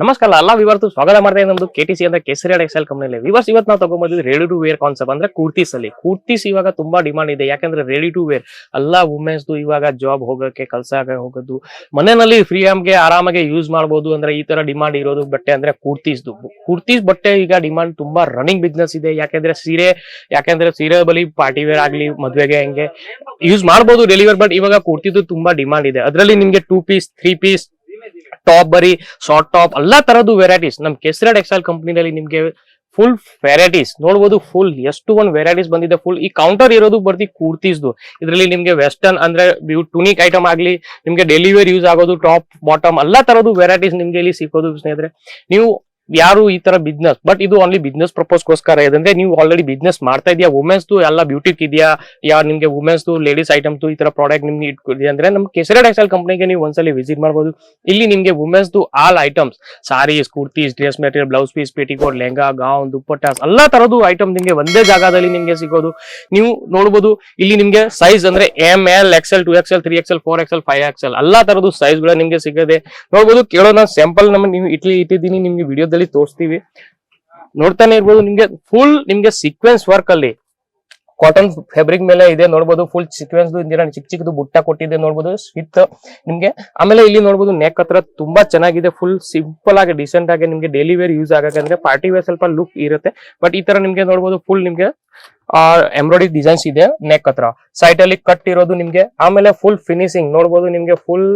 ನಮಸ್ಕಾರ, ಅಲ್ಲ ವಿವರ್ತು ಸ್ವಾಗತ ಮಾಡ್ತಾ ನಮ್ದು ಕೆ ಟಿ ಸಿ ಅಂದ್ರೆ ಕೇಸರಿ ಎಕ್ಸೆಲ್ ಕಂಪನಿಯಲ್ಲಿ ವಿವರ್ಸ್ ಇವತ್ತು ನಾವು ತಗೊಂಡ್ಬಂದಿದ್ದು ರೆಡಿ ಟು ವೇರ್ ಕಾನ್ಸೆಪ್ಟ್ ಅಂದ್ರೆ ಕುರ್ತೀಸ್ ಅಲ್ಲಿ ಕುರ್ತೀಸ್ ಇವಾಗ ತುಂಬಾ ಡಿಮಾಂಡ್ ಇದೆ. ಯಾಕಂದ್ರೆ ರೆಡಿ ಟು ವೇರ್ ಎಲ್ಲ ವುಮೆನ್ಸ್ ಇವಾಗ ಜಾಬ್ ಹೋಗಕ್ಕೆ, ಕೆಲಸ ಹೋಗೋದು. ಮನೆಯಲ್ಲಿ ಫ್ರೀ ಗೆ ಆರಾಮಾಗಿ ಯೂಸ್ ಮಾಡಬಹುದು ಅಂದ್ರೆ ಈ ತರ ಡಿಮಾಂಡ್ ಇರೋದು ಬಟ್ಟೆ ಅಂದ್ರೆ ಕುರ್ತೀಸ್ದು ಕುರ್ತೀಸ್ ಬಟ್ಟೆ ಈಗ ಡಿಮಾಂಡ್ ತುಂಬಾ ರನ್ನಿಂಗ್ ಬಿಸ್ನೆಸ್ ಇದೆ. ಯಾಕಂದ್ರೆ ಸೀರೆ ಯಾಕಂದ್ರೆ ಸೀರೆ ಬಲಿ ಪಾರ್ಟಿ ವೇರ್ ಆಗ್ಲಿ, ಮದ್ವೆಗೆ ಹೆಂಗೆ ಯೂಸ್ ಮಾಡಬಹುದು ಡೆಲಿವರ್ ಬಟ್ ಇವಾಗ ಕುರ್ತಿದು ತುಂಬಾ ಡಿಮಾಂಡ್ ಇದೆ. ಅದರಲ್ಲಿ ನಿಮ್ಗೆ two piece three piece top ಬರೀ ಶಾರ್ಟ್ ಟಾಪ್ ಎಲ್ಲಾ ತರದ್ದು ವೆರೈಟೀಸ್ ನಮ್ ಕೆಸರಡ್ ಕಂಪನಿ ಕಂಪ್ನಿನಲ್ಲಿ ನಿಮ್ಗೆ ಫುಲ್ ವೆರೈಟೀಸ್ ನೋಡ್ಬೋದು ಫುಲ್ ಎಷ್ಟು ಒಂದು ವೆರೈಟೀಸ್ ಬಂದಿದೆ ಫುಲ್ ಈ ಕೌಂಟರ್ ಇರೋದು ಬರ್ತಿ ಕುರ್ತೀಸ್ದು ಇದರಲ್ಲಿ ನಿಮ್ಗೆ ವೆಸ್ಟರ್ನ್ ಅಂದ್ರೆ ಟುನಿಕ್ ಐಟಮ್ ಆಗ್ಲಿ, ನಿಮ್ಗೆ ಡೆಲಿವರಿ ಯೂಸ್ ಆಗೋದು ಟಾಪ್ ಬಾಟಮ್ ಎಲ್ಲಾ ತರದ್ದು ವೆರೈಟೀಸ್ ನಿಮ್ಗೆ ಇಲ್ಲಿ ಸಿಕ್ಕೋದು ಸ್ನೇಹಿತರೆ. ನೀವು ಯಾರು ಈ ತರ ಬಿಸ್ನೆಸ್ ಬಟ್ ಇದು ಓನ್ಲಿ ಬಿಸ್ನೆಸ್ ಗೋಸ್ಕರ ಇದಂದ್ರೆ ನೀವು ಆಲ್ರೆಡಿ ಬಿಸ್ನೆಸ್ ಮಾಡ್ತಾ ಇದೆಯಾ ವುಮೆನ್ಸ್ ಎಲ್ಲ ಬ್ಯೂಟಿಕ್ ಇದೆಯಾ ಯಾ ನಿಮ್ಗೆ ವುಮೆನ್ಸ್ ಲೇಡೀಸ್ ಐಟಮ್ಸ್ ಈ ತರ ಪ್ರಾಡಕ್ಟ್ ನಿಮ್ಗೆ ಇಟ್ಕೊಂಡಿದೆ ಅಂದ್ರೆ ನಮ್ ಕೆಸರೆ ಟೆಕ್ಸ್ಟೈಲ್ ಕಂಪನಿಗೆ ನೀವು ಒಂದ್ಸಲಿ ವಿಸಿಟ್ ಮಾಡಬಹುದು ಇಲ್ಲಿ ನಿಮ್ಗೆ women's all items saris kurtis dress material blouse piece petticoat lehenga gown dupattas ಎಲ್ಲಾ ತರದ್ದು ಐಟಮ್ ನಿಮ್ಗೆ ಒಂದೇ ಜಾಗದಲ್ಲಿ ನಿಮ್ಗೆ ಸಿಗೋದು. ನೀವು ನೋಡಬಹುದು ಇಲ್ಲಿ ನಿಮ್ಗೆ ಸೈಜ್ ಅಂದ್ರೆ M L XL two XL three XL four XL five XL ಎಲ್ಲಾ ತರದ್ದು ಸೈಜ್ಗಳು ನಿಮ್ಗೆ ಸಿಗದೆ. ನೋಡಬಹುದು ಕೇಳೋಣ ಸ್ಯಾಂಪಲ್ ನಮ್ಮ ನೀವು ಇಟ್ಲಿ ಇಟ್ಟಿದ್ದೀನಿ, ನಿಮ್ಗೆ ವಿಡಿಯೋದಲ್ಲಿ ತೋರಿಸ್ತೀವಿ. ನೋಡ್ತಾನೆ ಇರ್ಬೋದು ನಿಮ್ಗೆ ಫುಲ್ ನಿಮ್ಗೆ ಸೀಕ್ವೆನ್ಸ್ ವರ್ಕ್ ಅಲ್ಲಿ. ಕಾಟನ್ ಫ್ಯಾಬ್ರಿಕ್ ಮೇಲೆ ಇದೆ ನೋಡ್ಬೋದು ಫುಲ್ ಸೀಕ್ವೆನ್ಸ್ ಚಿಕ್ಕ ಚಿಕ್ಕದು ಬುಟ್ಟ ಕೊಟ್ಟಿದೆ ನೋಡ್ಬೋದು ಸ್ವಿತ್ ನಿಮ್ಗೆ. ಆಮೇಲೆ ಇಲ್ಲಿ ನೋಡ್ಬೋದು ನೆಕ್ ಹತ್ರ ತುಂಬಾ ಚೆನ್ನಾಗಿದೆ ಫುಲ್ ಸಿಂಪಲ್ ಆಗಿ ಡಿಸೆಂಟ್ ಆಗಿ ನಿಮ್ಗೆ ಡೈಲಿ ವೇರ್ ಯೂಸ್ ಆಗಕ್ಕೆ ಪಾರ್ಟಿ ವೇರ್ ಸ್ವಲ್ಪ ಲುಕ್ ಇರುತ್ತೆ. ಬಟ್ ಈ ತರ ನಿಮ್ಗೆ ನೋಡ್ಬೋದು ಫುಲ್ ನಿಮ್ಗೆ ಎಂಬ್ರಾಯ್ಡರಿ ಡಿಸೈನ್ಸ್ ಇದೆ ನೆಕ್ ಹತ್ರ. ಸೈಟ್ ಅಲ್ಲಿ ಕಟ್ ಇರೋದು ನಿಮ್ಗೆ, ಆಮೇಲೆ ಫುಲ್ ಫಿನಿಶಿಂಗ್ ನೋಡ್ಬೋದು ನಿಮ್ಗೆ ಫುಲ್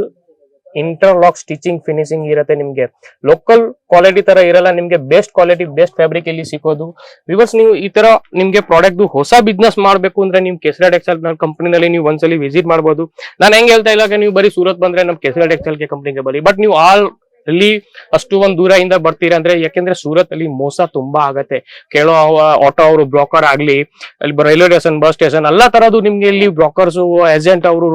ಇಂಟರ್ಲಾಕ್ ಸ್ಟಿಚಿಂಗ್ ಫಿನಿಶಿಂಗ್ ಇರುತ್ತೆ ನಿಮಗೆ. ಲೋಕಲ್ ಕ್ವಾಲಿಟಿ ತರ ಇರಲ್ಲ, ನಿಮಗೆ ಬೆಸ್ಟ್ ಕ್ವಾಲಿಟಿ ಬೆಸ್ಟ್ ಫ್ಯಾಬ್ರಿಕ್ ಇಲ್ಲಿ ಸಿಗೋದು ವಿವರ್ಸ್ ನೀವು ಈ ತರ ನಿಮಗೆ ಪ್ರಾಡಕ್ಟ್ ಹೊಸ ಬಿಸ್ನೆಸ್ ಮಾಡಬೇಕು ಅಂದ್ರೆ ನೀವು ಕೆಸರಾ ಟೆಕ್ಸ್ಟೈಲ್ ಕಂಪನಿನಲ್ಲಿ ನೀವು ಒಂದ್ಸಲಿ ವಿಸಿಟ್ ಮಾಡಬಹುದು ನಾನು ಹೆಂಗ್ ಹೇಳ್ತಾ ಇಲ್ಲ ನೀವು ಬರೀ ಸೂರತ್ ಬಂದ್ರೆ ನಮ್ ಕೆಸರಾ ಟೆಕ್ಸ್ಟೈಲ್ ಕಂಪನಿಗೆ ಬರೀ ಬಟ್ ನೀವು ಆಲ್ ಅಲ್ಲಿ ಅಷ್ಟು ಒಂದ್ ದೂರದಿಂದ ಬರ್ತೀರಾ ಅಂದ್ರೆ ಯಾಕೆಂದ್ರೆ ಸೂರತ್ ಅಲ್ಲಿ ಮೋಸ ತುಂಬಾ ಆಗತ್ತೆ. ಕೇಳೋ ಆಟೋ ಅವರು ಬ್ರೋಕರ್ ಆಗ್ಲಿ, ಅಲ್ಲಿ ರೈಲ್ವೆ ಸ್ಟೇಷನ್ ಬಸ್ ಸ್ಟೇಷನ್ ಎಲ್ಲಾ ತರದ್ದು ನಿಮ್ಗೆ ಇಲ್ಲಿ ಬ್ರೋಕರ್ಸ್ ಏಜೆಂಟ್ ಅವರು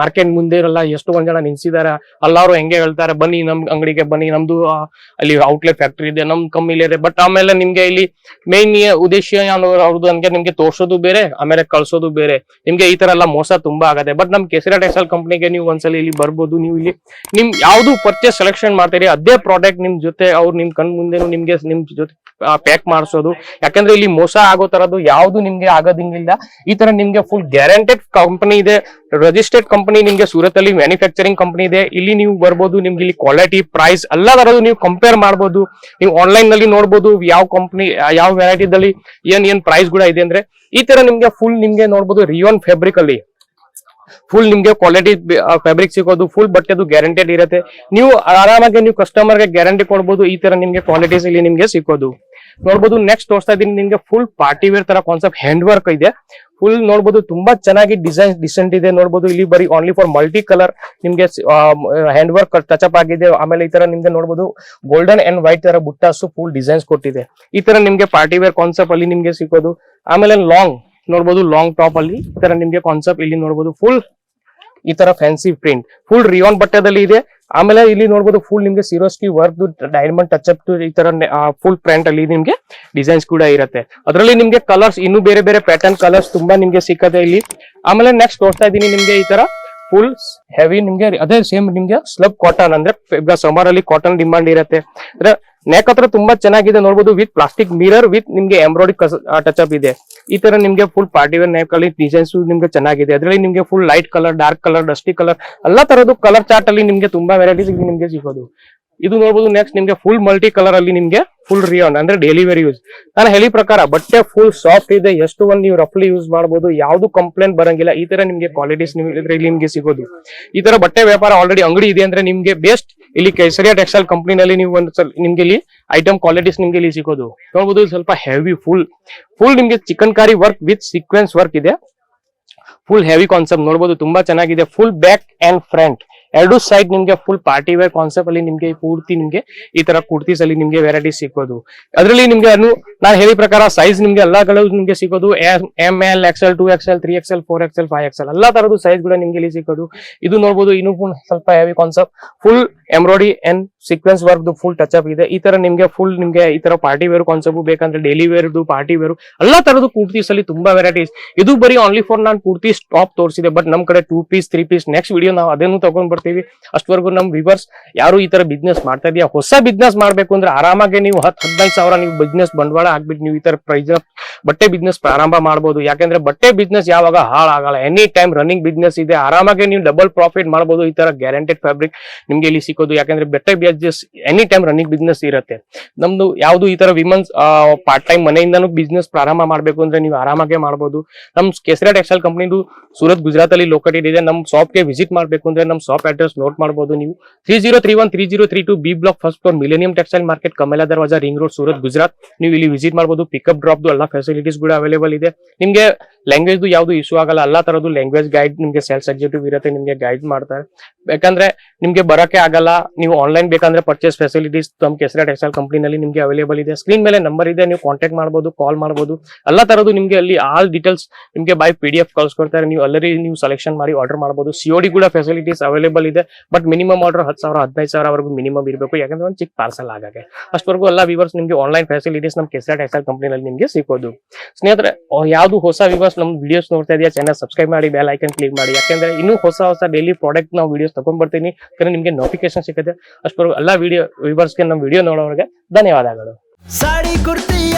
ಮಾರ್ಕೆಟ್ ಮುಂದೆ ಇರಲ್ಲ, ಎಷ್ಟು ಒಂದ್ ಜನ ನಿಲ್ಸಿದಾರೆ ಅಲ್ಲಾರು ಹೆಂಗೆ ಹೇಳ್ತಾರೆ, ಬನ್ನಿ ನಮ್ ಅಂಗಡಿಗೆ ಬನ್ನಿ, ನಮ್ದು ಅಲ್ಲಿ ಔಟ್ಲೆಟ್ ಫ್ಯಾಕ್ಟ್ರಿ ಇದೆ, ನಮ್ ಕಮ್ಮಿ ಇದೆ. ಬಟ್ ಆಮೇಲೆ ನಿಮ್ಗೆ ಇಲ್ಲಿ ಮೇನ್ ಉದ್ದೇಶ ಅವ್ರದ್ದು ಹಂಗೆ ನಿಮ್ಗೆ ತೋರ್ಸೋದು ಬೇರೆ, ಆಮೇಲೆ ಕಳ್ಸೋದು ಬೇರೆ. ನಿಮ್ಗೆ ಈ ತರ ಎಲ್ಲ ಮೋಸ ತುಂಬಾ ಆಗತ್ತೆ. ಬಟ್ ನಮ್ ಕೆಸರಾ ಟೆಕ್ಸ್ಟೈಲ್ ಕಂಪ್ನಿಗೆ ನೀವು ಒಂದ್ಸಲ ಇಲ್ಲಿ ಬರ್ಬೋದು. ನೀವು ಇಲ್ಲಿ, ನಿಮ್ ಯಾವ್ದು ಪರ್ಚೇಸ್ ಸೆಲೆಕ್ಷನ್ ಮಾಡ್ತೀರಿ ಅದೇ ಪ್ರಾಡಕ್ಟ್ ನಿಮ್ ಜೊತೆ ಅವ್ರು ನಿಮ್ ಕಣ್ ಮುಂದೆನು ನಿಮ್ಗೆ ನಿಮ್ ಜೊತೆ ಪ್ಯಾಕ್ ಮಾಡಿಸೋದು. ಯಾಕಂದ್ರೆ ಇಲ್ಲಿ ಮೋಸ ಆಗೋ ತರದ್ದು ಯಾವ್ದು ನಿಮ್ಗೆ ಆಗೋದಿಂಗಿಲ್ಲ. ಈ ತರ ನಿಮ್ಗೆ ಫುಲ್ ಗ್ಯಾರಂಟೆಡ್ ಕಂಪನಿ ಇದೆ. ರಿಜಿಸ್ಟರ್ಡ್ ಕಂಪನಿ ನಿಮ್ಗೆ ಸೂರತ್ ಅಲ್ಲಿ ಮ್ಯಾನುಫ್ಯಾಕ್ಚರಿಂಗ್ ಕಂಪನಿ ಇದೆ. ಇಲ್ಲಿ ನೀವು ಬರ್ಬೋದು, ನಿಮ್ಗೆ ಇಲ್ಲಿ ಕ್ವಾಲಿಟಿ ಪ್ರೈಸ್ ಎಲ್ಲ ತರದ್ದು ನೀವು ಕಂಪೇರ್ ಮಾಡ್ಬೋದು. ನೀವು ಆನ್ಲೈನ್ನಲ್ಲಿ ನೋಡ್ಬೋದು ಯಾವ ಕಂಪನಿ ಯಾವ ವೆರೈಟಿದಲ್ಲಿ ಏನ್ ಏನ್ ಪ್ರೈಸ್ ಕೂಡ ಇದೆ ಅಂದ್ರೆ, ಈ ತರ ನಿಮ್ಗೆ ಫುಲ್ ನಿಮ್ಗೆ ನೋಡ್ಬೋದು ರಿಯೋನ್ ಫ್ಯಾಬ್ರಿಕ್ ಅಲ್ಲಿ. ಫುಲ್ ನಿಮ್ಗೆ ಕ್ವಾಲಿಟಿ ಫ್ಯಾಬ್ರಿಕ್ ಸಿಗೋದು ಫುಲ್ ಬಟ್ಟೆದು ಗ್ಯಾರಂಟೆಡ್ ಇರುತ್ತೆ. ನೀವು ಆರಾಮಾಗಿ ನೀವು ಕಸ್ಟಮರ್ಗೆ ಗ್ಯಾರಂಟಿ ಕೊಡ್ಬೋದು, ಈ ತರ ನಿಮ್ಗೆ ಕ್ವಾಲಿಟೀಸ್ ಇಲ್ಲಿ ನಿಮ್ಗೆ ಸಿಗೋದು ನೋಡ್ಬೋದು ನೆಕ್ಸ್ಟ್ ತೋರಿಸ್ತಾ ಇದೀನಿ ನಿಮ್ಗೆ ಫುಲ್ ಪಾರ್ಟಿ ವೇರ್ ತರ ಕಾನ್ಸೆಪ್ಟ್ ಹ್ಯಾಂಡ್ ವರ್ಕ್ ಇದೆ. ಫುಲ್ ನೋಡ್ಬೋದು, ತುಂಬಾ ಚೆನ್ನಾಗಿ ಡಿಸೈನ್ ಡಿಸೆಂಟ್ ಇದೆ. ನೋಡ್ಬೋದು, ಇಲ್ಲಿ ಬರೀ ಓನ್ಲಿ ಫಾರ್ ಮಲ್ಟಿ ಕಲರ್ ನಿಮ್ಗೆ ಹ್ಯಾಂಡ್ ವರ್ಕ್ ಟಚ್ ಅಪ್ ಆಗಿದೆ. ಆಮೇಲೆ ಈ ತರ ನಿಮ್ಗೆ ನೋಡ್ಬೋದು ಗೋಲ್ಡನ್ ಅಂಡ್ ವೈಟ್ ತರ ಬುಟ್ಟಾಸು ಫುಲ್ ಡಿಸೈನ್ಸ್ ಕೊಟ್ಟಿದೆ. ಈ ತರ ನಿಮ್ಗೆ ಪಾರ್ಟಿ ವೇರ್ ಕಾನ್ಸೆಪ್ಟ್ ಅಲ್ಲಿ ನಿಮ್ಗೆ ಸಿಗೋದು ಆಮೇಲೆ ಲಾಂಗ್ ನೋಡ್ಬೋದು ಲಾಂಗ್ ಟಾಪ್ ಅಲ್ಲಿ ಈ ತರ ನಿಮ್ಗೆ ಕಾನ್ಸೆಪ್ಟ್ ಇಲ್ಲಿ ನೋಡ್ಬೋದು ಫುಲ್ ಈ ತರ ಫ್ಯಾನ್ಸಿ ಪ್ರಿಂಟ್ ಫುಲ್ ರಿಯಾನ್ ಬಟ್ಟೆದಲ್ಲಿ ಇದೆ. ಆಮೇಲೆ ಇಲ್ಲಿ ನೋಡ್ಬೋದು ಫುಲ್ ನಿಮ್ಗೆ Swarovski work diamond touch up ಈ ತರ ಫುಲ್ ಪ್ರಿಂಟ್ ಅಲ್ಲಿ ನಿಮ್ಗೆ ಡಿಸೈನ್ಸ್ ಕೂಡ ಇರುತ್ತೆ. ಅದರಲ್ಲಿ ನಿಮ್ಗೆ ಕಲರ್ಸ್ ಇನ್ನು ಬೇರೆ ಬೇರೆ ಪ್ಯಾಟರ್ನ್ ಕಲರ್ಸ್ ತುಂಬಾ ನಿಮ್ಗೆ ಸಿಕ್ಕದೆ ಇಲ್ಲಿ. ಆಮೇಲೆ ನೆಕ್ಸ್ಟ್ ತೋರಿಸ್ತಾ ಇದೀನಿ ನಿಮ್ಗೆ ಈ ತರ ಫುಲ್ ಹೆವಿ ನಿಮ್ಗೆ ಅದೇ ಸೇಮ್ ನಿಮ್ಗೆ ಸ್ಲಬ್ ಕಾಟನ್ ಅಂದ್ರೆ ಸಮರ್ ಅಲ್ಲಿ ಕಾಟನ್ ಡಿಮಾಂಡ್ ಇರುತ್ತೆ. ಅಂದ್ರೆ ನೆಕ್ ಹತ್ರ ತುಂಬಾ ಚೆನ್ನಾಗಿದೆ ನೋಡಬಹುದು ವಿತ್ ಪ್ಲಾಸ್ಟಿಕ್ ಮಿರರ್ ವಿತ್ ನಿಮ್ಗೆ ಎಂಬ್ರಾಯ್ಡಿ ಟಚ್ ಅಪ್ ಇದೆ. ಈ ತರ ನಿಮ್ಗೆ ಫುಲ್ ಪಾರ್ಟಿ ವೇರ್ ನೆಕ್ ಅಲ್ಲಿ ಡಿಸೈನ್ಸ್ ನಿಮ್ಗೆ ಚೆನ್ನಾಗಿದೆ. ಅದರಲ್ಲಿ ನಿಮ್ಗೆ full light colour dark colour dusty colour ಎಲ್ಲಾ ತರದ್ದು ಕಲರ್ ಚಾರ್ಟ್ ಅಲ್ಲಿ ನಿಮ್ಗೆ ತುಂಬಾ ವೆರೈಟೀಸ್ ನಿಮ್ಗೆ ಸಿಗೋದು. ಇದು ನೋಡಬಹುದು ನೆಕ್ಸ್ಟ್ ನಿಮ್ಗೆ ಫುಲ್ ಮಲ್ಟಿ ಕಲರ್ ಅಲ್ಲಿ ನಿಮ್ಗೆ ಫುಲ್ ರಿಯಾನ್ ಅಂದ್ರೆ ಡೈಲಿ ವೇರ್ ಯೂಸ್ ನಾನು ಹೇಳಿ ಪ್ರಕಾರ ಬಟ್ಟೆ ಫುಲ್ ಸಾಫ್ಟ್ ಇದೆ, ಎಷ್ಟು ಒಂದು ನೀವು ರಫ್ಲಿ ಯೂಸ್ ಮಾಡಬಹುದು ಯಾವ್ದು ಕಂಪ್ಲೇಂಟ್ ಬರಂಗಿಲ್ಲ, ಈ ತರ ನಿಮ್ಗೆ ಕ್ವಾಲಿಟೀಸ್ ಇಲ್ಲಿ ನಿಮ್ಗೆ ಸಿಗೋದು. ಈ ತರ ಬಟ್ಟೆ ವ್ಯಾಪಾರ ಆಲ್ರೆಡಿ ಅಂಗಡಿ ಇದೆ ಅಂದ್ರೆ ನಿಮ್ಗೆ ಬೆಸ್ಟ್ ಇಲ್ಲಿ ಕೇಸರಿಯಾ ಟೆಕ್ಸ್ಟೈಲ್ ಕಂಪ್ನಿನಲ್ಲಿ ನೀವು ಒಂದು ನಿಮ್ಗೆ ಇಲ್ಲಿ ಐಟಮ್ ಕ್ವಾಲಿಟೀಸ್ ನಿಮ್ಗೆ ಇಲ್ಲಿ ಸಿಗೋದು. ನೋಡಬಹುದು ಸ್ವಲ್ಪ ಹೆವಿ ಫುಲ್ ಫುಲ್ ನಿಮ್ಗೆ chikankari work with sequence work ಇದೆ. ಫುಲ್ ಹೆವಿ ಕಾನ್ಸೆಪ್ಟ್ ನೋಡಬಹುದು ತುಂಬಾ ಚೆನ್ನಾಗಿದೆ ಫುಲ್ ಬ್ಯಾಕ್ ಅಂಡ್ ಫ್ರಂಟ್ ಎರಡು ಸೈಡ್ ನಿಮ್ಗೆ ಫುಲ್ ಪಾರ್ಟಿ ವೇರ್ ಕಾನ್ಸೆಪ್ಟ್ ಅಲ್ಲಿ ನಿಮ್ಗೆ ಪೂರ್ತಿ ನಿಮ್ಗೆ ಈ ತರ ಕುರ್ತೀಸ್ ಅಲ್ಲಿ ನಿಮ್ಗೆ ವೆರೈಟಿ ಸಿಕ್ಕೋದು. ಅದರಲ್ಲಿ ನಿಮ್ಗೆ ನಾನು ಹೇಳಿದ ಪ್ರಕಾರ ಸೈಜ್ ನಿಮ್ಗೆ ಎಲ್ಲಗಳು ನಿಮ್ಗೆ ಸಿಗೋದು M L XL two XL three XL four XL five XL ಎಲ್ಲಾ ತರದ್ದು ಸೈಜ್ ಕೂಡ ನಿಮ್ಗೆ ಇಲ್ಲಿ ಸಿಗೋದು ಇದು ನೋಡ್ಬೋದು, ಇನ್ನೂ ಸ್ವಲ್ಪ heavy concept full embroidery and sequence work full touch up ಇದೆ. ಈ ತರ ನಿಮ್ಗೆ ಫುಲ್ ನಿಮ್ಗೆ ಈ ತರ ಪಾರ್ಟಿ ವೇರ್ ಕಾನ್ಸೆಪ್ಟ್ ಬೇಕಂದ್ರೆ ಡೈಲಿ ವೇರ್ ಪಾರ್ಟಿ ವೇರ್ ಎಲ್ಲಾ ತರದ್ದು ಕುರ್ತೀಸ್ ಅಲ್ಲಿ ತುಂಬಾ ವೆರೈಟೀಸ್ ಇದು ಬರೀ ಆನ್ಲಿ ಫಾರ್ ನಾನು ಕುರ್ತಿ ಸ್ಟಾಪ್ ತೋರಿಸಿದೆ ಬಟ್ ನಮ್ ಕಡೆ two piece three piece next video ನಾವು ಅದನ್ನು ತಗೊಂಡ್ ಬರ್ತೀವಿ. ಅಷ್ಟವರೆಗೂ ನಮ್ ವಿವರ್ಸ್ ಯಾರು ಈ ತರ ಬಿಸ್ನೆಸ್ ಮಾಡ್ತಾ ಇದೆಯಾ? ಹೊಸ ಬಿಸ್ನೆಸ್ ಮಾಡ್ಬೇಕು ಅಂದ್ರೆ ಆರಾಮಾಗಿ ನೀವು ಹತ್ತು, ಹದಿನೈದು ಸಾವಿರ ನೀವು ಬಿಸ್ನೆಸ್ ಬಂಡವಾಳ ಹಾಕ್ಬಿಟ್ಟು ನೀವು ಈ ತರ ಪ್ರೈಸ್ ಬಟ್ಟೆ ಬಿಸ್ನೆಸ್ ಪ್ರಾರಂಭ ಮಾಡಬಹುದು ಯಾಕಂದ್ರೆ ಬಟ್ಟೆ ಬಿಸ್ನೆಸ್ ಯಾವಾಗ ಹಾಳಾಗಲ್ಲ. ಎನಿ ಟೈಮ್ ರನ್ನಿಂಗ್ ಬಿಸ್ನೆಸ್ ಇದೆ, ಆರಾಮಾಗಿ ನೀವು ಡಬಲ್ ಪ್ರಾಫಿಟ್ ಮಾಡಬಹುದು ಈ ತರ ಗ್ಯಾರಂಟೆಡ್ ಫ್ಯಾಬ್ರಿಕ್ ನಿಮ್ಗೆ ಇಲ್ಲಿ ಸಿಕ್ಕೋದು. ಯಾಕಂದ್ರೆ ಬಟ್ಟೆ business any time running business ಇರುತ್ತೆ. ನಮ್ದು ಯಾವ್ದು ಈ ತರ ವಿಮನ್ಸ್ ಪಾರ್ಟ್ ಟೈಮ್ ಮನೆಯಿಂದನು ಬಿಸ್ನೆಸ್ ಪ್ರಾರಂಭ ಮಾಡ್ಬೇಕು ಅಂದ್ರೆ ನೀವು ಆರಾಮಾಗೆ ಮಾಡಬಹುದು ನಮ್ ಕೇಸರಿ ಟೆಕ್ಸ್ಟೈಲ್ ಕಂಪನಿದು ಸೂರತ್ ಗುಜರಾತ್ ಅಲ್ಲಿ ಲೊಕೇಟೆಡ್ ಇದೆ. ನಮ್ ಶಾಪ್ಗೆ ವಿಸಿಟ್ ಮಾಡ್ಬೇಕು ಅಂದ್ರೆ ನಮ್ ಶಾಪ್ ಅಡ್ರೆಸ್ ನೋಟ್ ಮಾಡಬಹುದು ನೀವು. Three zero three one three zero three two B block first floor millennium textile market Kamela Darwaja ring road Surat Gujarat ನೀವು ಇಲ್ಲಿ ವಿಸಿಟ್ ಮಾಡಬಹುದು ಪಿಕಪ್ ಡ್ರಾಪ್ ಎಲ್ಲ ಫೆಸಿಲಿಟೀಸ್ ಕೂಡ ಅವೈಲೇಬಲ್ ಇದೆ. ನಿಮ್ಗೆ ಲ್ಯಾಂಗ್ವೇಜ್ ಯಾವ್ದು ಇಶ್ಯೂ ಆಗಲ್ಲ. ಎಲ್ಲಾ ತರದ್ದು ಲ್ಯಾಂಗ್ವೇಜ್ ಗೈಡ್ ನಿಮ್ಗೆ ಸೆಲ್ಸ್ ಎಕ್ಸಿಕ್ಯೂಟಿವ್ ಇರುತ್ತೆ, ನಿಮ್ಗೆ ಗೈಡ್ ಮಾಡ್ತಾರೆ. ಯಾಕಂದ್ರೆ ನಿಮ್ಗೆ ಬರಕ್ಕೆ ಆಗಲ್ಲ. ನೀವು ಆನ್ಲೈನ್ ಬೇಕಂದ್ರೆ ಪರ್ಚೇಸ್ ಫೆಸಿಲಿಟೀಸ್ ನಮ್ಮ ಕೆಸರಾ ಟೆಕ್ಸ್ಟೈಲ್ ಕಂಪನಿನಲ್ಲಿ ನಿಮಗೆ ಅವೈಲೇಬಲ್ ಇದೆ. ಸ್ಕ್ರೀನ್ ಮೇಲೆ ನಂಬರ್ ಇದೆ, ನೀವು ಕಾಂಟ್ಯಾಕ್ಟ್ ಮಾಡಬಹುದು ಕಾಲ್ ಮಾಡಬಹುದು ಎಲ್ಲ ತರದ್ದು ನಿಮಗೆ ಅಲ್ಲಿ ಆಲ್ ಡೀಟೇಲ್ಸ್ ನಿಮಗೆ ಬೈ ಪಿ ಡಿ ಎಫ್ ಕಳ್ಸ್ಕೊಡ್ತಾರೆ. ನೀವು ಅಲ್ಲರಿ ನೀವು ಸೆಲೆಕ್ಷನ್ ಮಾಡಿ ಆರ್ಡರ್ ಮಾಡಬಹುದು ಸಿಒಡಿ ಕೂಡ ಫೆಸಿಲಿಟೀಸ್ ಅವೈಲೇಬಲ್ ಇದೆ. ಬಟ್ ಮಿನಿಮಮ್ ಆರ್ಡರ್ ಹತ್ತು ಸಾವಿರ, ಹದಿನೈದು ಸಾವಿರವರೆಗೂ ಮಿನಿಮಮ್ ಇರಬೇಕು. ಯಾಕಂದ್ರೆ ಒಂದು ಚಿಕ್ಕ ಪಾರ್ಸಲ್ ಆಗಾಗೆ ಅಷ್ಟವರೆಗೂ ಎಲ್ಲ ವಿವರ್ಸ್ ನಿಮಗೆ ಆನ್ಲೈನ್ ಫೆಸಿಲಿಟೀಸ್ ನಮ್ಮ ಕೆಸರಾ ಟೆಕ್ಸ್ಟೈಲ್ ಕಂಪನಿನಲ್ಲಿ ನಿಮಗೆ ಸಿಗೋದು ಸ್ನೇಹಿತರೆ ಯಾವುದು ಹೊಸ ವಿವರ್ಸ್ ನಮ್ಮ ವಿಡಿಯೋಸ್ ನೋಡ್ತಾ ಇದೆಯಾ ಚಾನಲ್ ಸಬ್ಸ್ಕ್ರೈಬ್ ಮಾಡಿ ಬೆಲ್ ಐಕನ್ ಕ್ಲಿಕ್ ಮಾಡಿ. ಯಾಕಂದ್ರೆ ಇನ್ನೂ ಹೊಸ ಹೊಸ ಡೈಲಿ ಪ್ರಾಡಕ್ಟ್ ನಾವು ವಿಡಿಯೋಸ್ ತಗೊಂಡ್ಬರ್ತೀನಿ ಯಾಕಂದ್ರೆ ನಿಮಗೆ ನೋಟಿಫಿಕೇಶನ್ ಸಿಗುತ್ತೆ ಅಷ್ಟವರೆಗೂ ಎಲ್ಲ ವಿಡಿಯೋ ವಿವರ್ಸ್ಗೆ ನಮ್ಮ ವಿಡಿಯೋ ನೋಡೋರಿಗೆ ಧನ್ಯವಾದಗಳು. ಸಾಡಿ ಕುರ್ತಿಯ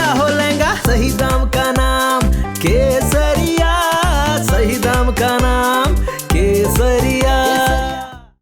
या ಸಹಿ ದಾಮ್ सही दाम